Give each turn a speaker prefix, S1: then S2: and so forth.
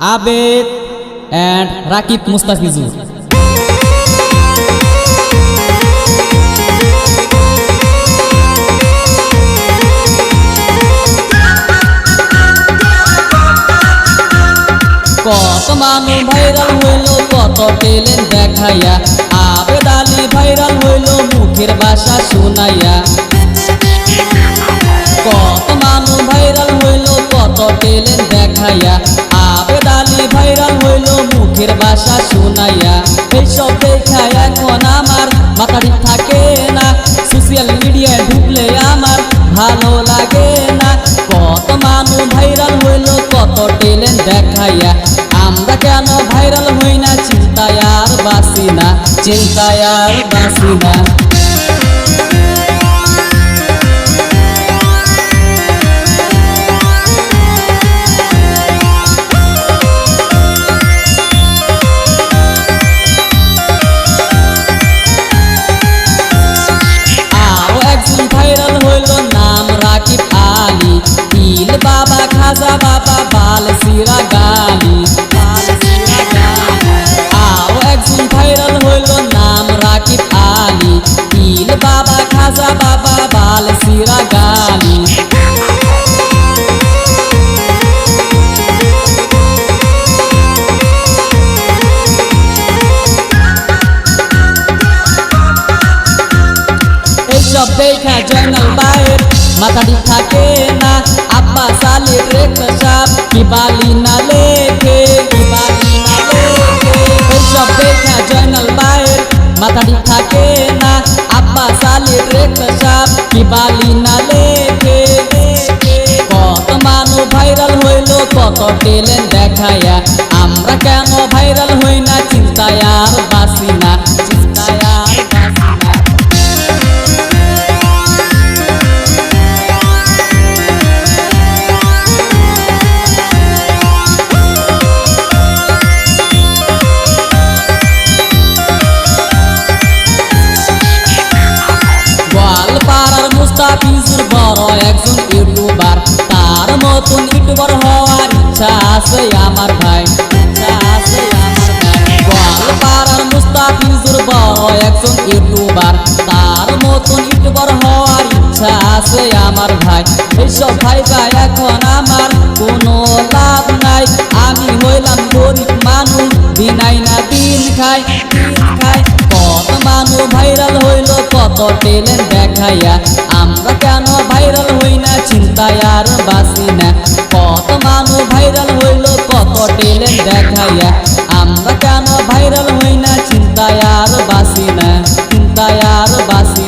S1: আবেদ and Rakib Mustafizur কত মানুষ viral হইল, কত টেলেন্ট দেখাইয়া। আবেদ আলী ভাইরাল হইল, মুখের ভাষা শোনাইয়া। কত মানুষ ভাইরাল হইল, কত টেলেন্ট দেখাইয়া। আবেদ ভাইরাল হইল মুখের ভাষা শোনাইয়া। এইসব দেখা এখন আমার মাথা ঠিক থাকে না। সোশ্যাল মিডিয়ায় ঢুকলে আমার ভালো লাগে না। কত মানুষ ভাইরাল হইল, কত টেলেন্ট দেখাইয়া। আমরা কেন ভাইরাল হই না, চিন্তায় আর বাসি না, চিন্তায় আর বাসি না। বাবা খাজা বাবা বাল সিরা গালি আরও একজন ভাইরাল হইল নাম রাকিব আলী তিল বাবা খাজা বাবা বাল সিরা গালি এইসব দেখা জয়নাল বাইর মাথা ঠিক থাকে না বালি না লেখে বালি না লেখে এইসব দেখা জয়নাল বাইর মাথা ঠিক থাকে না। আব্বা সালির রেখে সাপ কি বালি না লেখে কত মানু ভাইরাল হইল, কত টেলেন্ট দেখাইয়া আমরা কেন ভাইরাল একজন ইউটিউবার, তার মতন ইউটিউবার হওয়ার ইচ্ছা আছে আমার ভাই। ভাই। গোয়ালপাড়ার মুস্তাফিজুর বড় একজন ইউটিউবার, তার মতন ইউটিউবার হওয়ার ইচ্ছা আছে আমার ভাই। এইসব ভাইবা এখন আমার কোনো লাভ নাই। আমি হইলাম গরিব মানুষ দিনাই না দিন খাই দিন খাই। কত মানুষ ভাইরাল হইল কত টেলেন্ট দেখাইয়া, আমরা কেন ভাইরাল হই না, চিন্তায় আর বাসি না। কত মানুষ ভাইরাল হইল, কত টেলেন্ট দেখাইয়া, আমরা কেন ভাইরাল হই না, চিন্তায় আর বাসি না, চিন্তায় আর বাসি